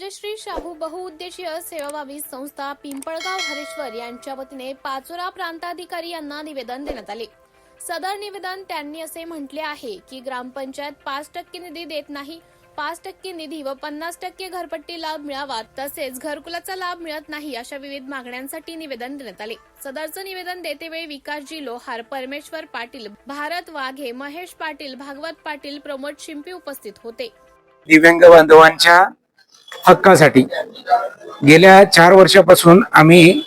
राजश्री शाहू बहुउद्देशीय सेवाभावी संस्था पिंपळगाव हरेश्वर यांच्या वतीने पाचोरा प्रांताधिकारी यांना निवेदन देण्यात आले. सदर निवेदन त्यांनी असे म्हटले आहे की ग्रामपंचायत पाच टक्के निधी देत नाही पाच टक्के निधी व पन्नास टक्के घरपट्टी लाभ मिळावा तसेच घरकुलाचा लाभ मिळत नाही अशा विविध मागण्यांसाठी निवेदन देण्यात आले. सदरचं निवेदन देतेवेळी विकासजी लोहार परमेश्वर पाटील भारत वाघे महेश पाटील भागवत पाटील प्रमोद शिंपी उपस्थित होते. दिव्यांग बांधवांच्या हक्कासाठी. गेल्या चार वर्षापासून आम्ही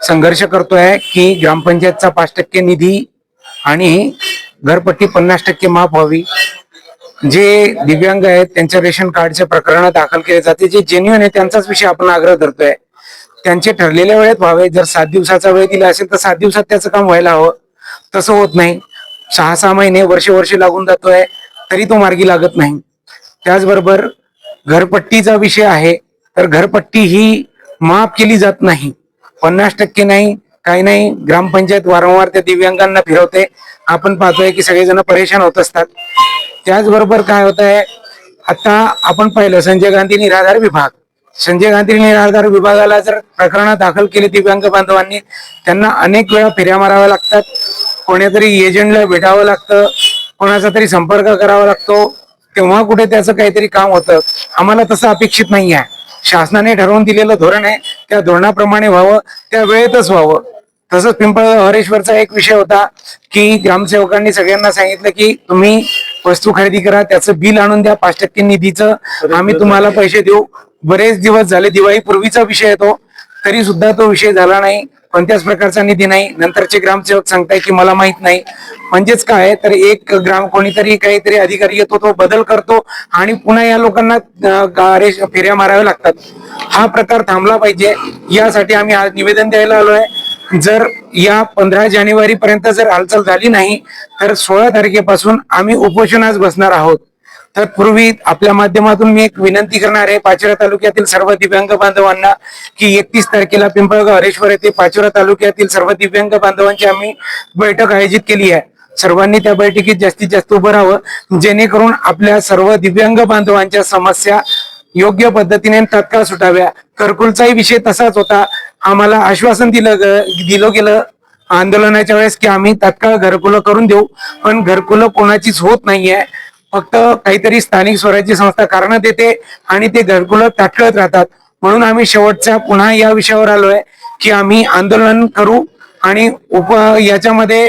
संघर्ष करतोय की ग्रामपंचायतचा पाच टक्के निधी आणि घरपट्टी पन्नास टक्के माफ व्हावी. जे दिव्यांग आहेत त्यांच्या रेशन कार्डचे प्रकरण दाखल केले जाते जे जेन्युअन आहे त्यांचाच विषय आपण आग्रह धरतोय. त्यांचे ठरलेल्या वेळेत व्हावे. जर सात दिवसाचा वेळ दिला असेल तर सात दिवसात त्याचं काम व्हायला हवं. तसं होत नाही. सहा सहा महिने वर्ष वर्ष लागून जातोय तरी तो मार्गी लागत नाही. त्याचबरोबर घरपट्टीचा विषय आहे तर घरपट्टी ही माफ केली जात नाही. पन्नास टक्के नाही काही नाही ग्रामपंचायत वारंवार त्या दिव्यांगांना फिरवते. आपण पाहतोय की सगळेजण परेशान होत असतात. त्याचबरोबर काय होत आहे आता आपण पाहिलं संजय गांधी निराधार विभाग. संजय गांधी निराधार विभागाला जर प्रकरणं दाखल केली दिव्यांग बांधवांनी त्यांना अनेक वेळा फेऱ्या माराव्या लागतात. कोणीतरी एजंटला भेटावं लागतं. कोणाचा तरी संपर्क करावा लागतो. तेव्हा कुठे त्याचं काहीतरी काम होतं. आम्हाला तसं अपेक्षित नाही आहे शासनाने ठरवून दिलेलं धोरण आहे त्या धोरणाप्रमाणे व्हावं त्या वेळेतच व्हावं. तसंच पिंपळ हरेश्वरचा एक विषय होता की ग्रामसेवकांनी सगळ्यांना सांगितलं की तुम्ही वस्तू खरेदी करा त्याचं बिल आणून द्या पाच टक्के निधीचं. आम्ही तुम्हाला पैसे देऊ. बरेच दिवस झाले दिवाळी पूर्वीचा विषय येतो तरी सुद्धा तो विषय झाला नाही. कोणत्याच प्रकारचा निधी नाही. नंतरचे ग्रामसेवक सांगताय की मला माहीत नाही. म्हणजेच काय तर एक ग्राम कोणीतरी काहीतरी अधिकारी येतो तो बदल करतो आणि पुन्हा या लोकांना गारे फेऱ्या माराव्या लागतात. हा प्रकार थांबला पाहिजे. यासाठी आम्ही आज निवेदन द्यायला आलोय. जर या पंधरा जानेवारी पर्यंत जर हालचाल झाली नाही तर सोळा तारखेपासून आम्ही उपोषणास बसणार आहोत. तर पूर्वी आपल्या माध्यमातून मी एक विनंती करणार आहे पाचोरा तालुक्यातील सर्व दिव्यांग बांधवांना की एकतीस तारखेला पिंपळगाव हरेश्वर येथे पाचोरा तालुक्यातील सर्व दिव्यांग बांधवांची आम्ही बैठक आयोजित केली आहे. सर्वांनी त्या बैठकीत जास्तीत जास्त उभं राहावं जेणेकरून आपल्या सर्व दिव्यांग बांधवांच्या समस्या योग्य पद्धतीने तात्काळ सुटाव्या. घरकुलचाही विषय तसाच होता. आम्हाला आश्वासन दिलं ग- दिलं गेलं आंदोलनाच्या वेळेस की आम्ही तात्काळ घरकुलं करून देऊ. पण घरकुलं कोणाचीच होत नाहीये. फक्त काहीतरी स्थानिक स्वराज्य संस्था कारण देते आणि ते घरकुलं ताटकळत राहतात. म्हणून आम्ही शेवटच्या पुन्हा या विषयावर आलोय की आम्ही आंदोलन करू आणि उप याच्यामध्ये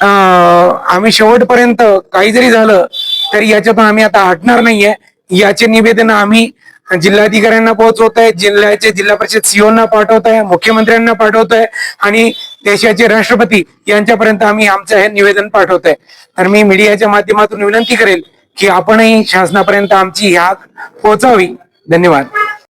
आम्ही शेवटपर्यंत काही जरी झालं तरी याच्यातून आम्ही आता हटणार नाहीये. याचे निवेदन आम्ही जिल्हाधिकाऱ्यांना पोहोचवत आहे जिल्ह्याचे जिल्हा परिषद सीओना पाठवत आहे मुख्यमंत्र्यांना पाठवत आहे आणि देशाचे राष्ट्रपती यांच्यापर्यंत आम्ही आमचं हे निवेदन पाठवत आहे. तर मी मीडियाच्या माध्यमातून विनंती करेल की आपणही शासनापर्यंत आमची ह्या हाक पोहोचावी. धन्यवाद.